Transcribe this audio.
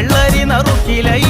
വെള്ളരി നറുക്കിലൈ